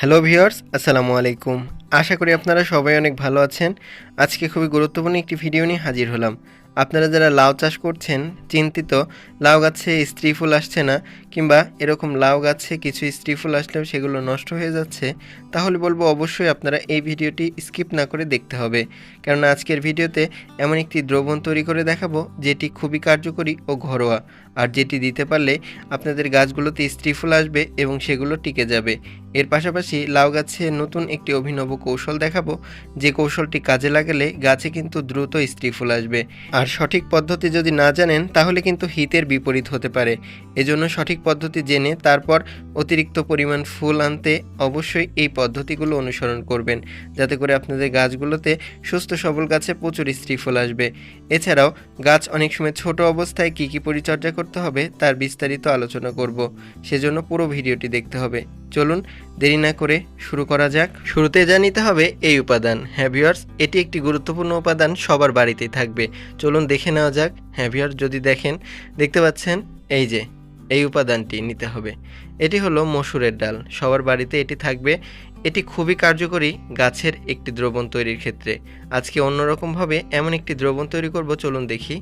Hello viewers আসসালামু আলাইকুম। আশা করি আপনারা সবাই অনেক ভালো আছেন। আজকে খুবই গুরুত্বপূর্ণ একটি ভিডিও নিয়ে হাজির হলাম। আপনারা যারা লাউ চাষ করছেন, চিন্তিত, লাউ গাছে স্ত্রী ফুল আসছে না কিংবা এরকম লাউ গাছে কিছু স্ত্রী ফুল আসলেও সেগুলো নষ্ট হয়ে যাচ্ছে, তাহলে বলব অবশ্যই আপনারা এই ভিডিওটি স্কিপ না করে দেখতে হবে। কারণ আজকের ভিডিওতে এমন একটি দ্রবণ তৈরি করে দেখাবো, যেটি খুবই কার্যকরী ও ঘরোয়া। আর যেটি দিতে পারলে আপনাদের গাছগুলোতে স্ত্রীফুল আসবে এবং সেগুলো টিকে যাবে। এর পাশাপাশি লাউ গাছে নতুন একটি অভিনব কৌশল দেখাবো, যে কৌশলটি কাজে লাগালে গাছে কিন্তু দ্রুত স্ত্রীফুল আসবে। আর সঠিক পদ্ধতি যদি না জানেন, তাহলে কিন্তু হিতের বিপরীত হতে পারে। এজন্য সঠিক পদ্ধতি জেনে তারপর অতিরিক্ত পরিমাণ ফুল আনতে অবশ্যই এই পদ্ধতিগুলো অনুসরণ করবেন। যাতে করে আপনাদের গাছগুলোতে সুস্থ সবল গাছে প্রচুর স্ত্রী ফুল আসবে। এছাড়াও গাছ অনেক সময় ছোট অবস্থায় কী কী পরিচর্যা করতে হবে তার বিস্তারিত আলোচনা করব। সেজন্য পুরো ভিডিওটি দেখতে হবে। চলুন দেরি না করে শুরু করা যাক। শুরুতে জানিতে হবে এই উপাদান। হ্যাঁ ভিউয়ার্স, এটি একটি গুরুত্বপূর্ণ উপাদান, সবার বাড়িতেই থাকবে। চলুন দেখে নেওয়া যাক। হ্যাঁ ভিউয়ার্স, যদি দেখেন, দেখতে পাচ্ছেন? এই যে এই উপাদানটি নিতে হবে। এটি হলো মসুরের ডাল। সবার বাড়িতে এটি থাকবে। এটি খুবই কার্যকরী গাছের একটি দ্রবণ তৈরির ক্ষেত্রে। আজকে অন্যরকমভাবে এমন একটি দ্রবণ তৈরি করব, চলুন দেখি।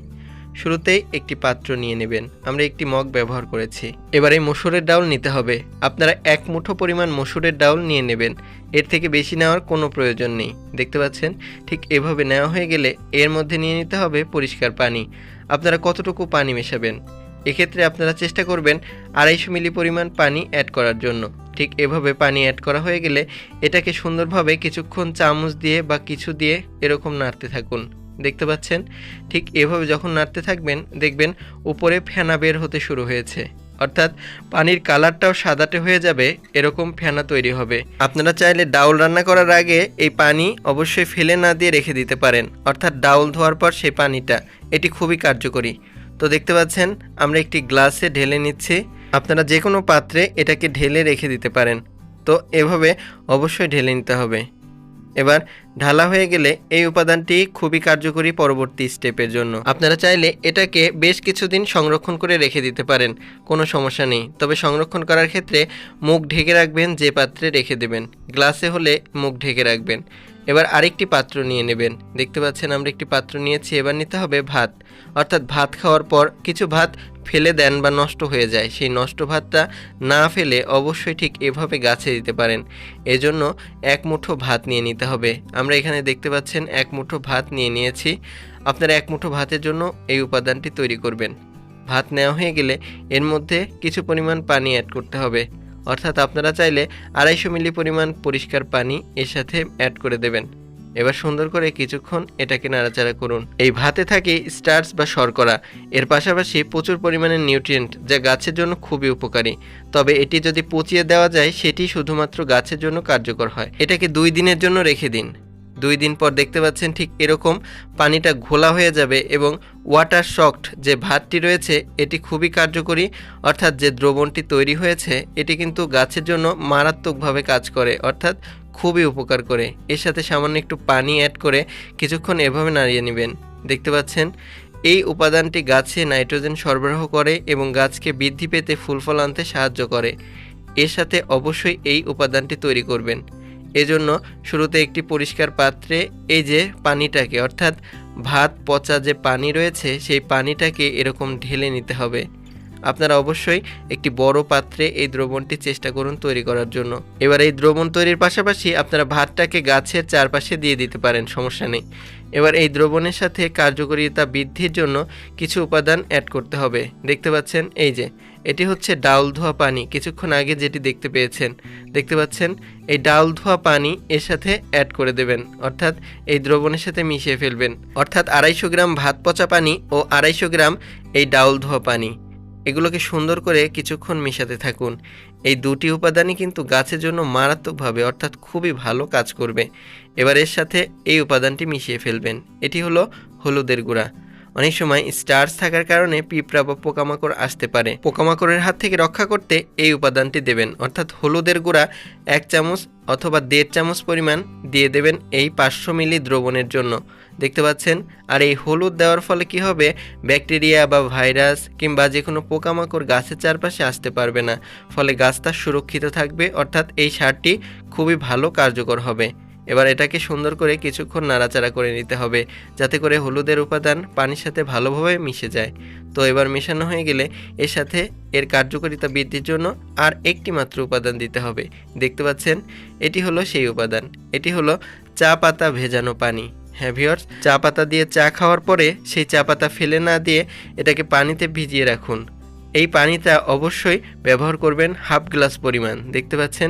শুরুতেই একটি পাত্র নিয়ে নেবেন। আমরা একটি মগ ব্যবহার করেছি। এবার এই মসুরের ডাউল নিতে হবে। আপনারা এক মুঠো পরিমাণ মসুরের ডাউল নিয়ে নেবেন। এর থেকে বেশি নেওয়ার কোনো প্রয়োজন নেই। দেখতে পাচ্ছেন? ঠিক এভাবে নেওয়া হয়ে গেলে এর মধ্যে নিয়ে নিতে হবে পরিষ্কার পানি। আপনারা কতটুকু পানি মেশাবেন? এক্ষেত্রে আপনারা চেষ্টা করবেন আড়াইশো মিলি পরিমাণ পানি অ্যাড করার জন্য। ঠিক এভাবে পানি অ্যাড করা হয়ে গেলে এটাকে সুন্দরভাবে কিছুক্ষণ চামচ দিয়ে বা কিছু দিয়ে এরকম নাড়তে থাকুন। দেখতে পাচ্ছেন? ঠিক এভাবে যখন নাড়তে থাকবেন, দেখবেন উপরে ফেনা বের হতে শুরু হয়েছে। অর্থাৎ পানির কালারটাও সাদাটে হয়ে যাবে, এরকম ফেনা তৈরি হবে। আপনারা চাইলে ডাউল রান্না করার আগে এই পানি অবশ্যই ফেলে না দিয়ে রেখে দিতে পারেন। অর্থাৎ ডাউল ধোয়ার পর সেই পানিটা, এটি খুবই কার্যকরী। তো দেখতে পাচ্ছেন, আমরা একটি গ্লাসে ঢেলে নিচ্ছি। আপনারা যে কোনো পাত্রে এটাকে ঢেলে রেখে দিতে পারেন। তো এভাবে অবশ্যই ঢেলে নিতে হবে। এবার ঢালা হয়ে গেলে এই উপাদানটি খুবই কার্যকরী পরবর্তী স্টেপের জন্য। আপনারা চাইলে এটাকে বেশ কিছুদিন সংরক্ষণ করে রেখে দিতে পারেন, কোনো সমস্যা নেই। তবে সংরক্ষণ করার ক্ষেত্রে মুখ ঢেকে রাখবেন, যে পাত্রে রেখে দেবেন। গ্লাসে হলে মুখ ঢেকে রাখবেন। এবার আরেকটি পাত্র নিয়ে নেবেন। দেখতে পাচ্ছেন আমরা একটি পাত্র নিয়েছি, এবার নিতে হবে ভাত। অর্থাৎ ভাত খাওয়ার পর কিছু ভাত ফেলে দেন বা নষ্ট হয়ে যায়। সেই নষ্ট ভাতটা না ফেলে অবশ্যই ঠিক এভাবে গাছে দিতে পারেন। এজন্য এক মুঠো ভাত নিয়ে নিতে হবে। আমরা এখানে দেখতে পাচ্ছেন এক মুঠো ভাত নিয়ে নিয়েছি। আপনারা এক মুঠো ভাতের জন্য এই উপাদানটি তৈরি করবেন। ভাত নেওয়া হয়ে গেলে এর মধ্যে কিছু পরিমাণ পানি অ্যাড করতে হবে। অর্থাৎ আপনারা চাইলে আড়াইশো মিলি পরিমাণ পরিষ্কার পানি এর সাথে অ্যাড করে দেবেন। এবার সুন্দর করে কিছুক্ষণ এটাকে নাড়াচাড়া করুন। এই ভাতে থাকে স্টার্চ বা শর্করা, এর পাশাপাশি প্রচুর পরিমাণে নিউট্রিয়েন্ট যা গাছের জন্য খুবই উপকারী। তবে এটি যদি পচিয়ে দেওয়া যায়, সেটি শুধুমাত্র গাছের জন্য কার্যকর হয়। এটাকে দুই দিনের জন্য রেখে দিন। দুই দিন পর দেখতে পাচ্ছেন ঠিক এরকম পানিটা ঘোলা হয়ে যাবে এবং ওয়াটার শক্ট যে ভাতটি রয়েছে, এটি খুবই কার্যকরী, অর্থাৎ যে দ্রবণটি তৈরি হয়েছে, এটি কিন্তু গাছের জন্য মারাত্মকভাবে কাজ করে, অর্থাৎ খুবই উপকার করে। এর সাথে সামান্য একটু পানি অ্যাড করে কিছুক্ষণ এভাবে নাড়িয়ে নেবেন। দেখতে পাচ্ছেন, এই উপাদানটি গাছে নাইট্রোজেন সরবরাহ করে এবং গাছকে বৃদ্ধি পেতে ফুল ফল আনতে সাহায্য করে। এর সাথে অবশ্যই এই উপাদানটি তৈরি করবেন। এজন্য শুরুতে একটি পরিষ্কার পাত্রে এই যে পানিটাকে, অর্থাৎ ভাত, পচা যে পানি রয়েছে, সেই পানিটাকে এরকম ঢেলে নিতে হবে। আপনারা অবশ্যই একটি বড় পাত্রে এই দ্রবণটি চেষ্টা করুন তৈরি করার জন্য। এবার এই দ্রবণ তৈরির পাশাপাশি আপনারা ভাতটাকে গাছের চারপাশে দিয়ে দিতে পারেন, সমস্যা নেই। এবার এই দ্রবণের সাথে কার্যকারিতা বৃদ্ধির জন্য কিছু উপাদান অ্যাড করতে হবে। দেখতে পাচ্ছেন, এই যে এটি হচ্ছে ডাউল ধোয়া পানি। কিছুক্ষণ আগে যেটি দেখতে পেয়েছেন, দেখতে পাচ্ছেন, এই ডাউল ধোয়া পানি এর সাথে অ্যাড করে দেবেন, অর্থাৎ এই দ্রবণের সাথে মিশিয়ে ফেলবেন। অর্থাৎ আড়াইশো গ্রাম ভাত পচা পানি ও আড়াইশো গ্রাম এই ডাউল ধোয়া পানি। এগুলোকে সুন্দর করে কিছুক্ষণ মিশাতে থাকুন। এই দুটি উপাদানই কিন্তু গাছের জন্য মারাত্মকভাবে, অর্থাৎ খুবই ভালো কাজ করবে। এবার এর সাথে এই উপাদানটি মিশিয়ে ফেলবেন। এটি হলো হলুদের গুঁড়া। অনেক সময় স্টার্চ থাকার কারণে পিঁপড়া বা পোকামাকড় আসতে পারে। পোকামাকড়ের হাত থেকে রক্ষা করতে এই উপাদানটি দেবেন। অর্থাৎ হলুদের গুঁড়া এক চামচ অথবা দেড় চামচ পরিমাণ দিয়ে দেবেন এই পাঁচশো মিলি দ্রবণের জন্য। দেখতে পাচ্ছেন? আর এই হলুদ দেওয়ার ফলে কি হবে? ব্যাকটেরিয়া বা ভাইরাস কিংবা যে কোনো পোকামাকড় গাছের চারপাশে আসতে পারবে না। ফলে গাছটা সুরক্ষিত থাকবে। অর্থাৎ এই সারটি খুবই ভালো কার্যকর হবে। এবার এটাকে সুন্দর করে কিছুক্ষণ নাড়াচাড়া করে নিতে হবে, যাতে করে হলুদের উপাদান পানির সাথে ভালোভাবে মিশে যায়। তো এবার মেশানো হয়ে গেলে এর সাথে এর কার্যকারিতা বৃদ্ধির জন্য আর একটি মাত্র উপাদান দিতে হবে। দেখতে পাচ্ছেন, এটি হলো সেই উপাদান। এটি হলো চা পাতা ভেজানো পানি। হ্যাঁ ভিওর্স চা পাতা দিয়ে চা খাওয়ার পরে সেই চা পাতা ফেলে না দিয়ে এটাকে পানিতে ভিজিয়ে রাখুন। এই পানিটা অবশ্যই ব্যবহার করবেন হাফ গ্লাস পরিমাণ। দেখতে পাচ্ছেন?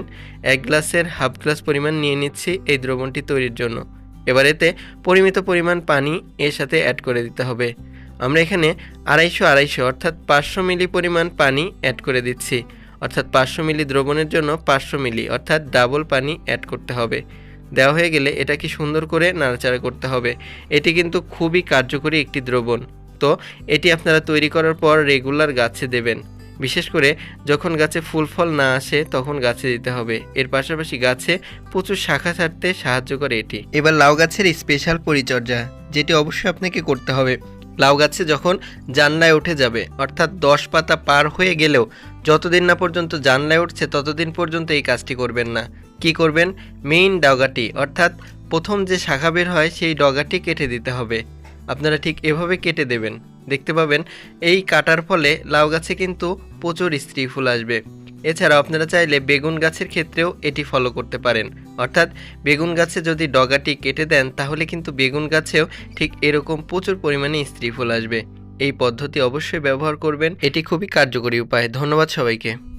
এক গ্লাসের হাফ গ্লাস পরিমাণ নিয়ে নিচ্ছি এই দ্রবণটি তৈরির জন্য। এবার এতে পরিমিত পরিমাণ পানি এর সাথে অ্যাড করে দিতে হবে। আমরা এখানে আড়াইশো আড়াইশো অর্থাৎ পাঁচশো মিলি পরিমাণ পানি অ্যাড করে দিচ্ছি। অর্থাৎ পাঁচশো মিলি দ্রবণের জন্য পাঁচশো মিলি অর্থাৎ ডাবল পানি অ্যাড করতে হবে। দেওয়া হয়ে গেলে এটাকে সুন্দর করে নাড়াচাড়া করতে হবে। এটি কিন্তু খুবই কার্যকরী একটি দ্রবণ। তো এটি আপনারা তৈরি করার পর রেগুলার গাছে দেবেন। বিশেষ করে যখন গাছে ফুল ফল না আসে, তখন গাছে দিতে হবে। এর পাশাপাশি গাছে প্রচুর শাখা ছাড়তে সাহায্য করে এটি। এবার লাউ গাছের স্পেশাল পরিচর্যা, যেটি অবশ্যই আপনাকে করতে হবে। লাউ গাছে যখন জানলায় উঠে যাবে, অর্থাৎ দশ পাতা পার হয়ে গেলেও যতদিন না পর্যন্ত জানলায় উঠছে, ততদিন পর্যন্ত এই কাজটি করবেন না। কি করবেন? মেইন ডগাটি, অর্থাৎ প্রথম যে শাখা বের হয়, সেই ডগাটি কেটে দিতে হবে। আপনারা ঠিক এভাবে কেটে দেবেন। দেখতে পাবেন, এই কাটার ফলে লাউ গাছে কিন্তু প্রচুর স্ত্রী ফুল আসবে। এছাড়াও আপনারা চাইলে বেগুন গাছের ক্ষেত্রেও এটি ফলো করতে পারেন। অর্থাৎ, বেগুন গাছে যদি ডগাটি কেটে দেন, তাহলে কিন্তু বেগুন গাছেও ঠিক এরকম প্রচুর পরিমাণে স্ত্রী ফুল আসবে। এই পদ্ধতি অবশ্যই ব্যবহার করবেন। এটি খুবই কার্যকরী উপায়। ধন্যবাদ সবাইকে।